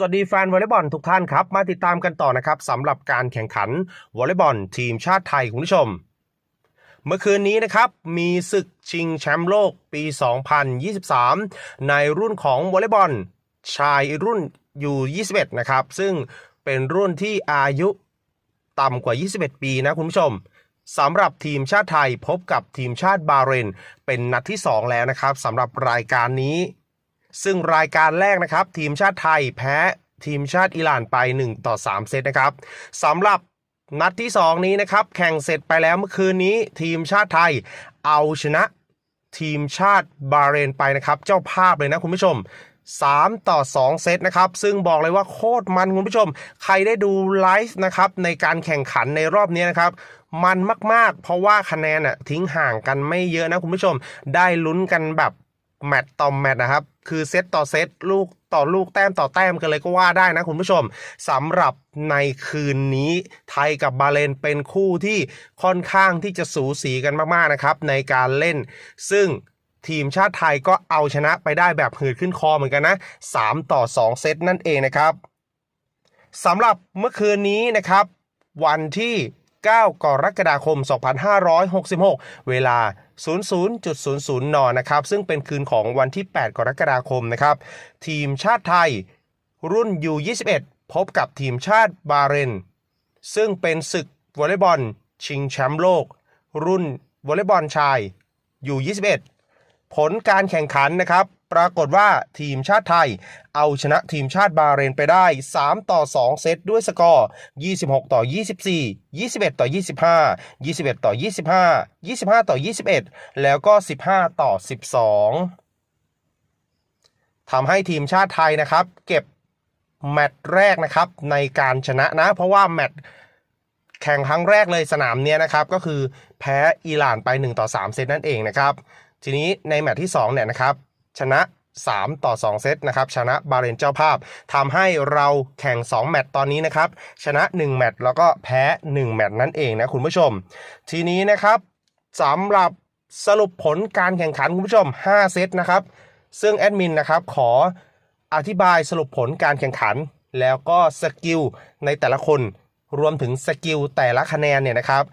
สวัสดีแฟนวอลเลย์บอลทุกท่านครับ มาติดตามกันต่อนะครับสำหรับการแข่งขันวอลเลย์บอลทีมชาติไทยคุณผู้ชม เมื่อคืนนี้นะครับมีศึกชิงแชมป์โลกปี 2023 ในรุ่นของวอลเลย์บอลชายรุ่นยู21 นะครับ ซึ่งเป็นรุ่นที่อายุต่ำกว่า 21 ปีนะคุณผู้ชมสำหรับทีมชาติไทยพบกับทีมชาติบาเรนเป็นนัดที่ 2 แล้วนะครับสำหรับรายการนี้ ซึ่งรายการแรกนะครับ ทีมชาติไทยแพ้ทีมชาติอิหร่านไป 1 ต่อ 3 เซตนะครับสำหรับนัดที่ 2 นี้นะครับ แข่งเสร็จไปแล้วเมื่อคืนนี้ ทีมชาติไทยเอาชนะทีมชาติบาเรนไปนะครับ เจ้าภาพเลยนะคุณผู้ชม 3 ต่อ 2 เซตนะครับ ซึ่งบอกเลยว่าโคตรมันคุณผู้ชม ใครได้ดูไลฟ์นะครับในการแข่งขันในรอบนี้นะครับ มันมาก ๆ เพราะว่าคะแนนอะทิ้งห่างกันไม่เยอะนะคุณผู้ชม ได้ลุ้นกันแบบ แมตต์ต่อแมตต์นะครับ คือเซตต่อเซตลูกต่อลูกแต้มต่อแต้มกันเลยก็ว่าได้นะคุณผู้ชมสำหรับในคืนนี้ไทยกับบาห์เลนเป็นคู่ที่ค่อนข้างที่จะสูสีกันมากๆนะครับ ในการเล่น ซึ่งทีมชาติไทยก็เอาชนะไปได้แบบหืดขึ้นคอเหมือนกันนะ 3 ต่อ 2 เซตนั่นเองนะครับสำหรับเมื่อคืนนี้นะครับ วันที่ 9 กรกฎาคม 2566 เวลา 00.00 น นะครับ ซึ่งเป็นคืนของวันที่ 8 กรกฎาคมนะครับ ทีมชาติไทย รุ่น U21 พบกับทีมชาติบาเรน ซึ่งเป็นศึกวอลเลย์บอล ชิงแชมป์โลก รุ่นวอลเลย์บอลชาย U21 ผลการแข่งขันนะครับ ปรากฏว่าทีมชาติไทย เอาชนะทีมชาติบาเรนไปได้ 3 ต่อ 2 เซตด้วยสกอร์ 26 ต่อ 24 21 ต่อ 25 21 ต่อ 25 25 ต่อ 21 แล้วก็ 15 ต่อ 12 ทำให้ทีมชาติไทยนะครับ เก็บแมตช์แรกนะครับในการชนะนะ เพราะว่าแมตช์แข่งครั้งแรกเลยสนามเนี้ยนะครับ ก็คือแพ้อิหร่านไป 1 ต่อ 3 เซตนั่นเองนะครับ ทีนี้ในแมตช์ที่2เนี่ยนะครับ ชนะ 3 ต่อ 2 เซตนะครับชนะบาเรนเจ้าภาพทำให้เราแข่ง 2 แมตช์ตอนนี้นะครับ ชนะ 1 แมตช์แล้วก็แพ้ 1 แมตช์นั่นเองนะคุณผู้ชม ทีนี้นะครับสำหรับสรุปผลการแข่งขันคุณผู้ชม 5 เซตนะครับ ซึ่งแอดมินนะครับขออธิบายสรุปผลการแข่งขัน แล้วก็สกิลในแต่ละคน รวมถึงสกิลแต่ละคะแนนเนี่ยนะครับ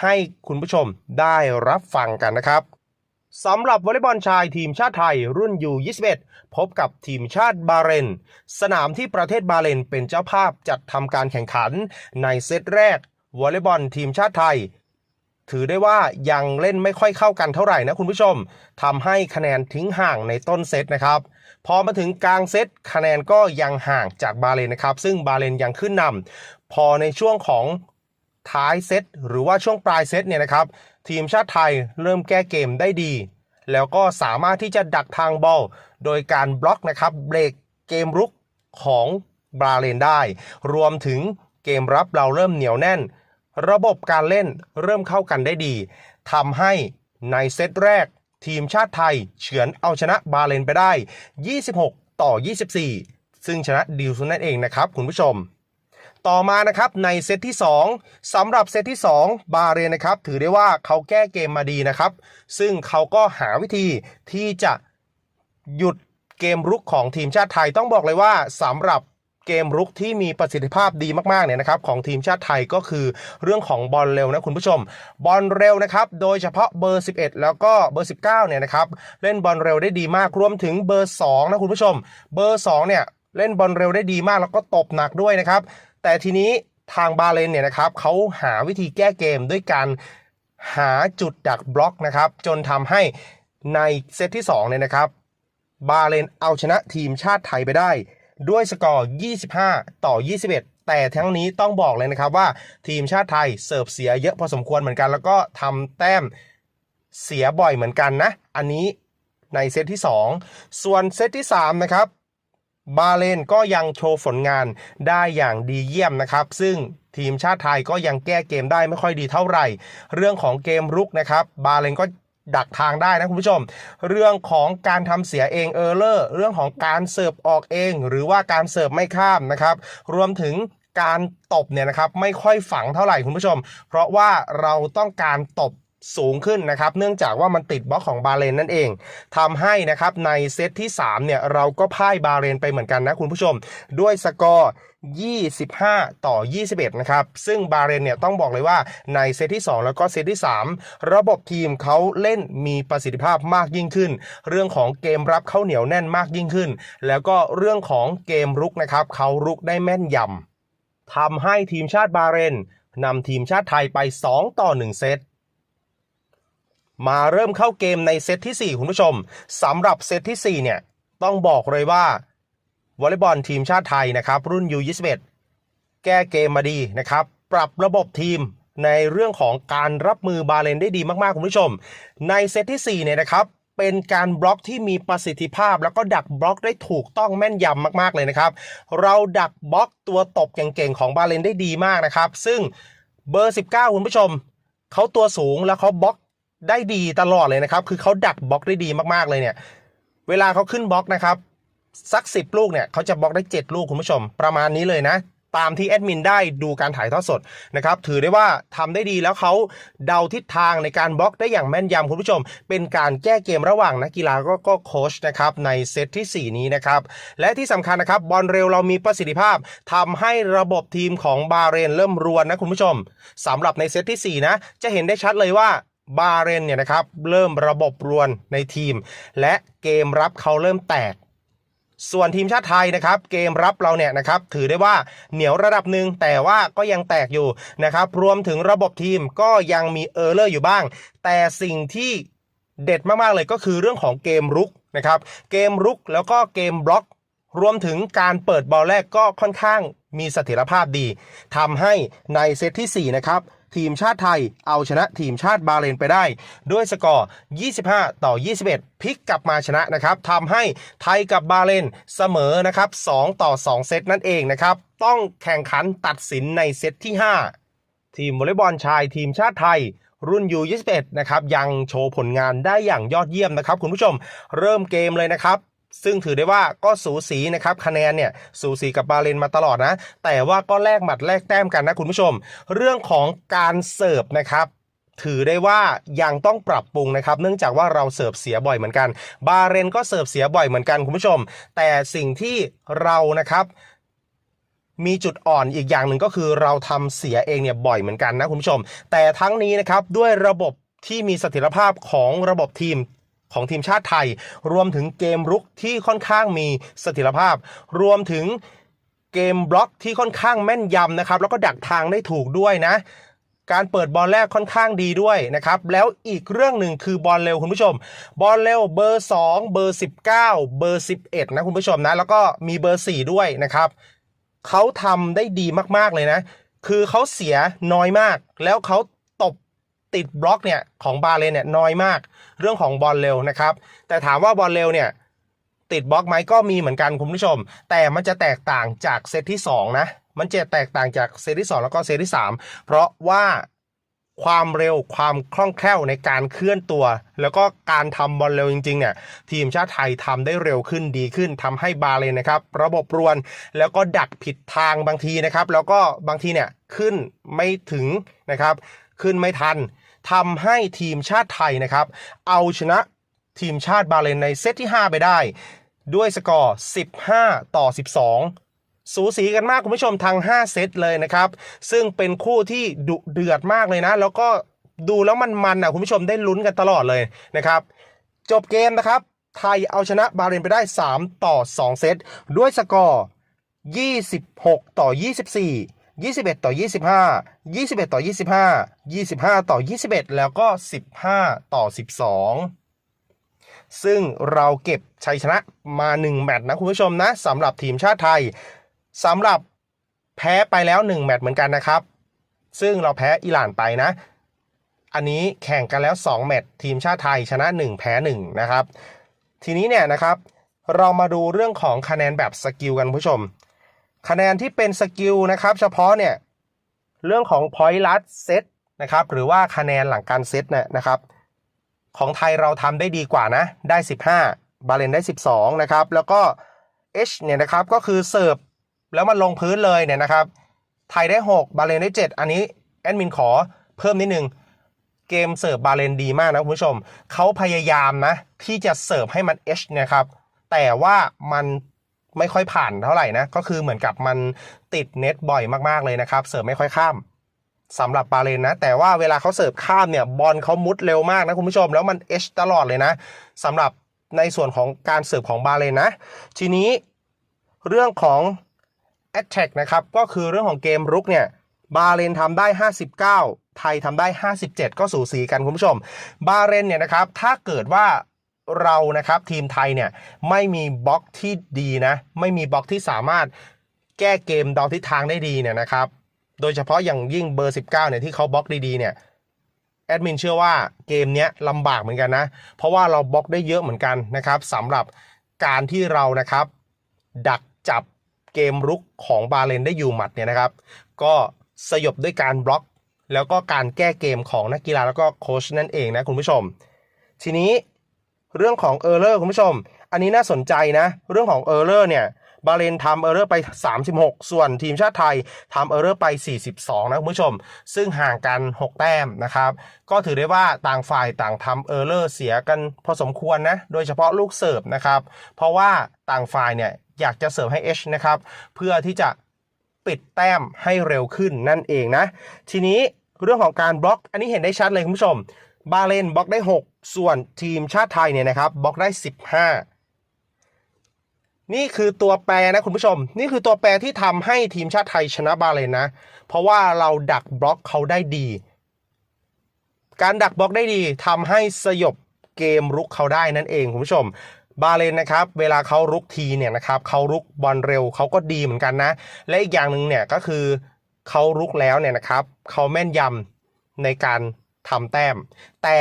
ให้คุณผู้ชมได้รับฟังกันนะครับ สำหรับวอลเลย์บอลชายทีมชาติไทยรุ่น U21 พบกับทีมชาติบาเรน สนามที่ประเทศบาเรนเป็นเจ้าภาพจัดทำการแข่งขัน ในเซตแรกวอลเลย์บอลทีมชาติไทย ถือได้ว่ายังเล่นไม่ค่อยเข้ากันเท่าไหร่นะคุณผู้ชมทำให้คะแนนทิ้งห่างในต้นเซตนะครับพอมาถึงกลางเซตคะแนนก็ยังห่างจากบาเลนนะครับ ซึ่งบาเลนยังขึ้นนำพอในช่วงของท้ายเซตหรือว่าช่วงปลายเซตเนี่ยนะครับ ทีมชาติไทยเริ่มแก้เกมได้ดี แล้วก็สามารถที่จะดักทางบอลโดยการบล็อกนะครับเบรกเกมรุกของบราเลนได้ รวมถึงเกมรับเราเริ่มเหนียวแน่น ระบบการเล่นเริ่มเข้ากันได้ดีทำให้ในเซตแรก ทีมชาติไทยเฉือนเอาชนะบาเลนไปได้ 26 ต่อ 24 ซึ่งชนะดิวซุนนั่นเองนะครับคุณผู้ชม ต่อมานะครับในเซตที่ 2สำหรับเซตที่ 2 บาเรนนะครับ ถือได้ว่าเขาแก้เกมมาดีนะครับ ซึ่งเขาก็หาวิธีที่จะหยุดเกมรุกของทีมชาติไทยต้องบอกเลยว่าสำหรับเกมรุกที่มีประสิทธิภาพดีมากๆเนี่ยนะครับ ของทีมชาติไทยก็คือเรื่องของบอลเร็วนะคุณผู้ชม บอลเร็วนะครับ โดยเฉพาะเบอร์ 11 แล้วก็เบอร์ 19 เนี่ยนะครับ เล่นบอลเร็วได้ดีมากรวมถึงเบอร์ 2 นะคุณผู้ชม เบอร์ 2 เนี่ยเล่นบอลเร็วได้ดีมากแล้วก็ตบหนักด้วยนะครับ แต่ทีนี้ทางบาเลนเนี่ยนะครับเขาหาวิธีแก้เกมด้วยการหาจุดดักบล็อกนะครับ จนทำให้ในเซตที่2เนี่ยนะครับ บาเลนเอาชนะทีมชาติไทยไปได้ ด้วยสกอร์ 25 ต่อ 21 แต่ทั้งนี้ต้องบอกเลยนะครับว่าทีมชาติไทยเสิร์ฟเสียเยอะพอสมควรเหมือนกัน แล้วก็ทำแต้มเสียบ่อยเหมือนกันนะ อันนี้ในเซตที่ 2 ส่วนเซตที่ 3 นะครับ บาเลนก็ยังโชว์ผลงานได้อย่างดีเยี่ยมนะครับ ซึ่งทีมชาติไทยก็ยังแก้เกมได้ไม่ค่อยดีเท่าไหร่ เรื่องของเกมรุกนะครับ บาเลนก็ดักทางได้นะคุณผู้ชม เรื่องของการทำเสียเองเออร์เลอร์ เรื่องของการเสิร์ฟออกเอง หรือว่าการเสิร์ฟไม่ข้ามนะครับ รวมถึงการตบเนี่ยนะครับไม่ค่อยฝังเท่าไหร่คุณผู้ชม เพราะว่าเราต้องการตบ สูงขึ้นนะครับ เนื่องจากว่ามันติดบล็อกของบาเรนนั่นเองทำให้นะครับในเซตที่ 3 เนี่ย เราก็พ่ายบาเรนไปเหมือนกันนะคุณผู้ชม ด้วยสกอร์ 25 ต่อ 21 นะครับ ซึ่งบาเรนเนี่ยต้องบอกเลยว่าในเซตที่ 2 แล้วก็เซตที่ 3 ระบบทีมเขาเล่นมีประสิทธิภาพมากยิ่งขึ้น เรื่องของเกมรับเข้าเหนียวแน่นมากยิ่งขึ้น แล้วก็เรื่องของเกมรุกนะครับเขารุกได้แม่นยำทำให้ทีมชาติบาเรนนำทีมชาติไทยไป 2 ต่อ 1 เซต มาเริ่มเข้าเกมในเซตที่ 4 คุณผู้ชมสำหรับเซตที่ 4 เนี่ย ต้องบอกเลยว่าวอลเลย์บอลทีมชาติไทยนะครับ รุ่น U21 แก้เกมมาดีนะครับ ปรับระบบทีมในเรื่องของการรับมือบาเลนได้ดีมาก ๆ คุณผู้ชม ในเซตที่ 4 เนี่ยนะครับ เป็นการบล็อกที่มีประสิทธิภาพ แล้วก็ดักบล็อกได้ถูกต้องแม่นยำมาก ๆ เลยนะครับ เราดักบล็อกตัวตบเก่ง ๆ ของบาเลนได้ดีมากนะครับ ซึ่งเบอร์ 19 คุณผู้ชม เขาตัวสูงแล้วเขาบล็อก ได้ดีตลอดเลยนะครับ คือเขาดักบล็อกได้ดีมากๆเลยเนี่ย เวลาเขาขึ้นบล็อกนะครับ สักสิบลูกเนี่ยเขาจะบล็อกได้ 7 ลูกคุณผู้ชม ประมาณนี้เลยนะ ตามที่แอดมินได้ดูการถ่ายทอดสดนะครับ ถือได้ว่าทำได้ดีแล้วเขาเดาทิศทางในการบล็อกได้อย่างแม่นยำคุณผู้ชม เป็นการแก้เกมระหว่างนักกีฬาก็ก็โค้ชนะครับในเซตที่ 4 นี้นะครับ และที่สำคัญนะครับบอลเร็วเรามีประสิทธิภาพทำให้ระบบทีมของบาเรนเริ่มรวนนะคุณผู้ชมสำหรับในเซตที่4นะจะเห็นได้ชัดเลยว่า บาเรนเนี่ยนะครับเริ่มระบบรวนในทีม และเกมรับเขาเริ่มแตก ส่วนทีมชาติไทยนะครับ เกมรับเราเนี่ยนะครับถือได้ว่าเหนียวระดับหนึ่งแต่ว่าก็ยังแตกอยู่นะครับ รวมถึงระบบทีมก็ยังมีเออร์เลอร์อยู่บ้าง แต่สิ่งที่เด็ดมากๆเลยก็คือเรื่องของเกมรุกนะครับ เกมรุกแล้วก็เกมบล็อก รวมถึงการเปิดบอลแรกก็ค่อนข้างมีเสถียรภาพดีทำให้ในเซตที่4นะครับ ทีมชาติไทย เอาชนะทีมชาติบาเลนไปได้ ด้วยสกอร์ 25 ต่อ 21 พลิกกลับมาชนะนะครับทำให้ไทยกับบาเลนเสมอนะครับ 2 ต่อ 2 เซตนั่นเองนะครับ ต้องแข่งขันตัดสินในเซตที่ 5 ทีมวอลเลย์บอลชายทีมชาติไทยรุ่น U21 นะครับยังโชว์ผลงานได้อย่างยอดเยี่ยมนะครับ คุณผู้ชมเริ่มเกมเลยนะครับ ซึ่งถือได้ว่าก็สูสีนะครับคะแนนเนี่ยสูสีกับบาเลนมาตลอดนะ แต่ว่าก็แลกหมัดแลกแต้มกันนะคุณผู้ชม เรื่องของการเสิร์ฟนะครับถือได้ว่ายังต้องปรับปรุงนะครับ เนื่องจากว่าเราเสิร์ฟเสียบ่อยเหมือนกัน บาเรนก็เสิร์ฟเสียบ่อยเหมือนกันคุณผู้ชม แต่สิ่งที่เรานะครับ มีจุดอ่อนอีกอย่างหนึ่งก็คือเราทำเสียเองเนี่ยบ่อยเหมือนกันนะคุณผู้ชม แต่ทั้งนี้นะครับด้วยระบบที่มีเสถียรภาพของระบบทีม ของทีมชาติไทย รวมถึงเกมรุกที่ค่อนข้างมีเสถียรภาพ รวมถึงเกมบล็อกที่ค่อนข้างแม่นยำนะครับ แล้วก็ดักทางได้ถูกด้วยนะ การเปิดบอลแรกค่อนข้างดีด้วยนะครับ แล้วอีกเรื่องหนึ่งคือบอลเร็วคุณผู้ชม บอลเร็วเบอร์ 2 เบอร์ 19 เบอร์ 11 นะคุณผู้ชมนะ แล้วก็มีเบอร์ 4 ด้วยนะครับเขาทำได้ดีมากๆเลยนะ คือเขาเสียน้อยมาก แล้วเขา ติดบล็อกเนี่ยของบาเลนเนี่ยน้อยมาก เรื่องของบอลเร็วนะครับ แต่ถามว่าบอลเร็วเนี่ยติดบล็อกไหมก็มีเหมือนกันคุณผู้ชม แต่มันจะแตกต่างจากเซตที่2นะมันจะแตกต่างจากเซตที่ 2 แล้วก็เซตที่ 3 เพราะว่าความเร็วความคล่องแคล่วในการเคลื่อนตัว แล้วก็การทำบอลเร็วจริงๆเนี่ยทีมชาติไทยทำได้เร็วขึ้นดีขึ้นทำให้บาเลนนะครับ ระบบรวนแล้วก็ดักผิดทางบางทีนะครับ แล้วก็บางทีเนี่ยขึ้นไม่ถึงนะครับ ขึ้นไม่ทัน ทำให้ทีมชาติไทยนะครับ เอาชนะทีมชาติบาเลนในเซตที่ 5 ไปได้ ด้วยสกอร์ 15 ต่อ 12สูสีกันมากคุณผู้ชมทั้ง 5 เซตเลยนะครับ ซึ่งเป็นคู่ที่ดุเดือดมากเลยนะ แล้วก็ดูแล้วมันมันอะคุณผู้ชมได้ลุ้นกันตลอดเลยนะครับ จบเกมนะครับ ไทยเอาชนะบาเรนไปได้ 3 ต่อ 2 เซต ด้วยสกอร์ 26 ต่อ 24 21 ต่อ 25 21 ต่อ 25 25 ต่อ 21 แล้วก็ 15 ต่อ 12 ซึ่งเราเก็บชัยชนะมา 1 แมตช์นะคุณผู้ชมนะสำหรับทีมชาติไทยสำหรับแพ้ไปแล้ว 1 แมตช์เหมือนกันนะครับ ซึ่งเราแพ้อิหร่านไปนะ อันนี้แข่งกันแล้ว 2 แมตช์ทีมชาติไทยชนะ 1 แพ้ 1 นะครับ ทีนี้เนี่ยนะครับ เรามาดูเรื่องของคะแนนแบบสกิลกันผู้ชม คะแนนที่เป็นสกิลนะครับเฉพาะเนี่ยเรื่องของ point last set นะครับหรือว่าคะแนนหลังการเซตเนี่ยนะครับ ของไทยเราทำได้ดีกว่านะ ได้ 15 บาเลนได้ 12 นะครับ แล้วก็ H เนี่ยนะครับก็คือเสิร์ฟแล้วมันลงพื้นเลยเนี่ยนะครับ ไทยได้ 6 บาเลนได้ 7 อันนี้แอดมินขอเพิ่มนิดนึงเกมเสิร์ฟบาเลนดีมากนะคุณผู้ชมเขาพยายามนะที่จะเสิร์ฟให้มัน H นะครับ แต่ว่ามัน ไม่ค่อยผ่านเท่าไหร่นะ ก็คือเหมือนกับมันติดเน็ตบ่อยมากๆเลยนะครับ เสิร์ฟไม่ค่อยข้ามสำหรับบาเลนนะ แต่ว่าเวลาเขาเสิร์ฟข้ามเนี่ยบอลเขามุดเร็วมากนะคุณผู้ชม แล้วมัน H ตลอดเลยนะสำหรับในส่วนของการเสิร์ฟของบาเลนนะ ทีนี้เรื่องของ Attack นะครับก็คือเรื่องของเกมรุกเนี่ยบาเรนทำได้ 59 ไทยทำได้ 57 ก็สูสีกันคุณผู้ชม บาเรนเนี่ยนะครับถ้าเกิดว่า เรานะครับทีมไทยเนี่ยไม่มีบล็อกที่ดีนะ ไม่มีบล็อกที่สามารถแก้เกมเดาทิศทางได้ดีเนี่ยนะครับ โดยเฉพาะอย่างยิ่งเบอร์ 19เนี่ยที่เขาบล็อกดีๆเนี่ยแอดมินเชื่อว่าเกมเนี้ยลำบากเหมือนกันนะ เพราะว่าเราบล็อกได้เยอะเหมือนกันนะครับสำหรับการที่เรานะครับ ดักจับเกมรุกของบาเลนได้อยู่หมัดเนี่ยนะครับ ก็สยบด้วยการบล็อก แล้วก็การแก้เกมของนักกีฬาแล้วก็โค้ชนั่นเองนะคุณผู้ชม ทีนี้ เรื่องของเออร์เลอร์คุณผู้ชม อันนี้น่าสนใจนะ เรื่องของเออร์เลอร์เนี่ยบาเลนทำเออร์เลอร์ไป 36 ส่วนทีมชาติไทยทำเออร์เลอร์ไป 42 นะคุณผู้ชม ซึ่งห่างกัน 6 แต้มนะครับ ก็ถือได้ว่าต่างฝ่ายต่างทำเออร์เลอร์เสียกันพอสมควรนะ โดยเฉพาะลูกเสิร์ฟนะครับ เพราะว่าต่างฝ่ายเนี่ยอยากจะเสิร์ฟให้ H นะครับ เพื่อที่จะปิดแต้มให้เร็วขึ้นนั่นเองนะ ทีนี้เรื่องของการบล็อก อันนี้เห็นได้ชัดเลยคุณผู้ชม บาเลนบล็อกได้ 6 ส่วนทีมชาติไทยเนี่ยนะครับบล็อกได้ 15 นี่คือตัวแปรนะคุณผู้ชม นี่คือตัวแปรที่ทำให้ทีมชาติไทยชนะบาเลนนะ เพราะว่าเราดักบล็อกเขาได้ดี การดักบล็อกได้ดีทำให้สยบเกมรุกเขาได้นั่นเองคุณผู้ชมบาเลนนะครับเวลาเขารุกทีเนี่ยนะครับเขารุกบอลเร็วเขาก็ดีเหมือนกันนะ และอีกอย่างหนึ่งเนี่ยก็คือเขารุกแล้วเนี่ยนะครับเขาแม่นยำในการ ทำแต้ม แต่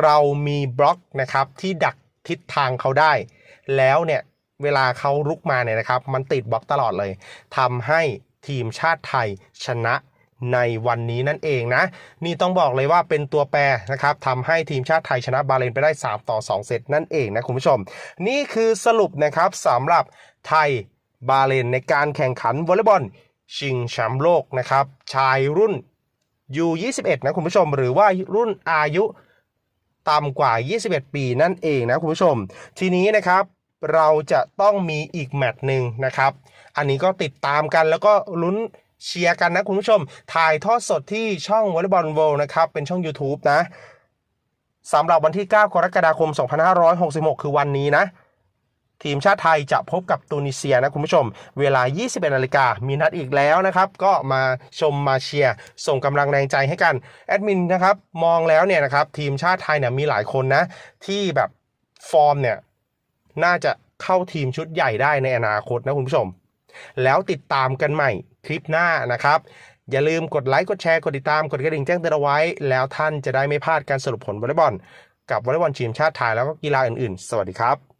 เรามีบล็อกนะครับที่ดักทิศทางเขาได้ แล้วเนี่ยเวลาเขารุกมาเนี่ยนะครับ มันติดบล็อกตลอดเลยทำให้ทีมชาติไทยชนะในวันนี้นั่นเองนะ นี่ต้องบอกเลยว่าเป็นตัวแปรนะครับทำให้ทีมชาติไทยชนะบาเลนไปได้ 3 ต่อ 2 เซตนั่นเองนะคุณผู้ชม นี่คือสรุปนะครับสำหรับไทยบาเลนในการแข่งขันวอลเลย์บอลชิงแชมป์โลกนะครับชายรุ่น U21 นะคุณผู้ชม หรือว่ารุ่นอายุต่ำกว่า 21 ปีนั่นเองนะคุณผู้ชม ทีนี้นะครับเราจะต้องมีอีกแมตช์หนึ่งนะครับ อันนี้ก็ติดตามกันแล้วก็ลุ้นเชียร์กันนะคุณผู้ชม ถ่ายทอดสดที่ช่องวอลเลย์บอลโวนะครับ เป็นช่อง YouTube นะสำหรับวันที่ 9 กรกฎาคม 2566 คือวันนี้นะ ทีมชาติไทยจะพบกับตูนิเซียนะคุณผู้ชม เวลา 21นาฬิกามีนัดอีกแล้วนะครับ ก็มาชมมาเชียร์ส่งกำลังแรงใจให้กัน แอดมินนะครับ มองแล้วเนี่ยนะครับ ทีมชาติไทยเนี่ยมีหลายคนนะ ที่แบบฟอร์มเนี่ย น่าจะเข้าทีมชุดใหญ่ได้ในอนาคตนะคุณผู้ชม แล้วติดตามกันใหม่คลิปหน้านะครับอย่าลืมกดไลค์กดแชร์กดติดตามกดกระดิ่งแจ้งเตือนเอาไว้ แล้วท่านจะได้ไม่พลาดการสรุปผลวอลเลย์บอลกับวอลเลย์บอลทีมชาติไทยแล้วก็กีฬาอื่นๆ สวัสดีครับ